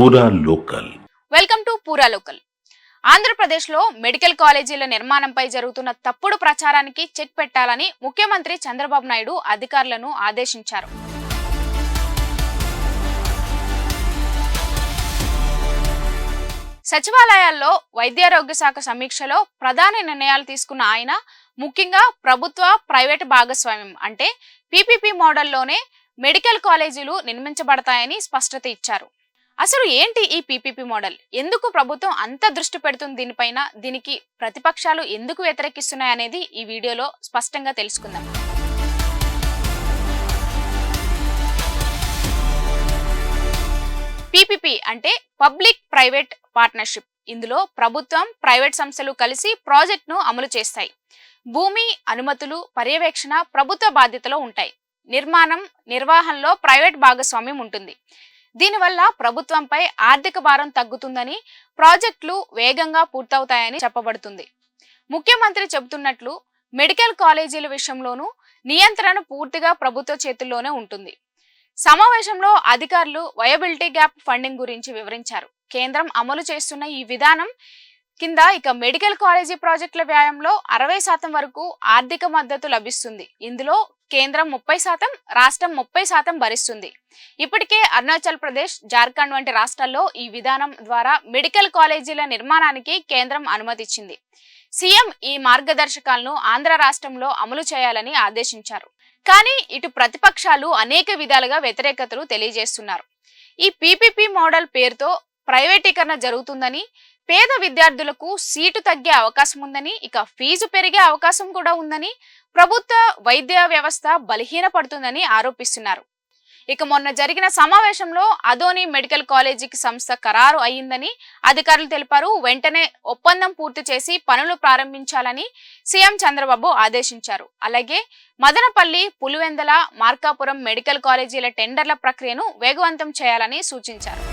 Pura local. Welcome to Pura local. ఆంధ్రప్రదేశ్లో medical కాలేజీల నిర్మాణంపై జరుగుతున్న తప్పుడు ప్రచారానికి చెక్ పెట్టాలని ముఖ్యమంత్రి చంద్రబాబు నాయుడు అధికారులను ఆదేశించారు. సచివాలయాల్లో వైద్యారోగ్య శాఖ సమీక్షలో ప్రధాన నిర్ణయాలు తీసుకున్న ఆయన ముఖ్యంగా ప్రభుత్వ ప్రైవేటు భాగస్వామ్యం అంటే పీపీపీ మోడల్లోనే మెడికల్ కాలేజీలు నిర్మించబడతాయని స్పష్టత ఇచ్చారు. అసలు ఏంటి ఈ పీపీపీ మోడల్? ఎందుకు ప్రభుత్వం అంత దృష్టి పెడుతుంది దీనిపైన? దీనికి ప్రతిపక్షాలు ఎందుకు వ్యతిరేకిస్తున్నాయి అనేది ఈ వీడియోలో స్పష్టంగా తెలుసుకుందాం. పీపీపీ అంటే పబ్లిక్ ప్రైవేట్ పార్ట్నర్షిప్. ఇందులో ప్రభుత్వం ప్రైవేట్ సంస్థలు కలిసి ప్రాజెక్ట్ను అమలు చేస్తాయి. భూమి అనుమతులు పర్యవేక్షణ ప్రభుత్వ బాధ్యతలో ఉంటాయి. నిర్మాణం నిర్వహణలో ప్రైవేట్ భాగస్వామ్యం ఉంటుంది. దీనివల్ల ప్రభుత్వంపై ఆర్థిక భారం తగ్గుతుందని ప్రాజెక్టులు వేగంగా పూర్తవుతాయని చెప్పబడుతుంది. ముఖ్యమంత్రి చెబుతున్నట్లు మెడికల్ కాలేజీల విషయంలోనూ నియంత్రణ పూర్తిగా ప్రభుత్వ చేతుల్లోనే ఉంటుంది. సమావేశంలో అధికారులు వయబిలిటీ గ్యాప్ ఫండింగ్ గురించి వివరించారు. కేంద్రం అమలు చేస్తున్న ఈ విధానం కింద ఇక మెడికల్ కాలేజీ ప్రాజెక్టుల వ్యయంలో అరవై శాతం వరకు ఆర్థిక మద్దతు లభిస్తుంది. ఇందులో కేంద్రం ముప్పై శాతం రాష్ట్రం ముప్పై శాతం భరిస్తుంది. ఇప్పటికే అరుణాచల్ ప్రదేశ్ జార్ఖండ్ వంటి రాష్ట్రాల్లో ఈ విధానం ద్వారా మెడికల్ కాలేజీల నిర్మాణానికి కేంద్రం అనుమతిచ్చింది. సీఎం ఈ మార్గదర్శకాలను ఆంధ్ర రాష్ట్రంలో అమలు చేయాలని ఆదేశించారు. కానీ ఇటు ప్రతిపక్షాలు అనేక విధాలుగా వ్యతిరేకతలు తెలియజేస్తున్నారు. ఈ పీపీపీ మోడల్ పేరుతో ప్రైవేటీకరణ జరుగుతుందని పేద విద్యార్థులకు సీటు తగ్గే అవకాశం ఉందని ఇక ఫీజు పెరిగే అవకాశం కూడా ఉందని ప్రభుత్వ వైద్య వ్యవస్థ బలహీనపడుతుందని ఆరోపిస్తున్నారు. ఇక మొన్న జరిగిన సమావేశంలో అదోని మెడికల్ కాలేజీకి సంస్థ ఖరారు అయ్యిందని అధికారులు తెలిపారు. వెంటనే ఒప్పందం పూర్తి చేసి పనులు ప్రారంభించాలని సీఎం చంద్రబాబు ఆదేశించారు. అలాగే మదనపల్లి పులివెందల మార్కాపురం మెడికల్ కాలేజీల టెండర్ల ప్రక్రియను వేగవంతం చేయాలని సూచించారు.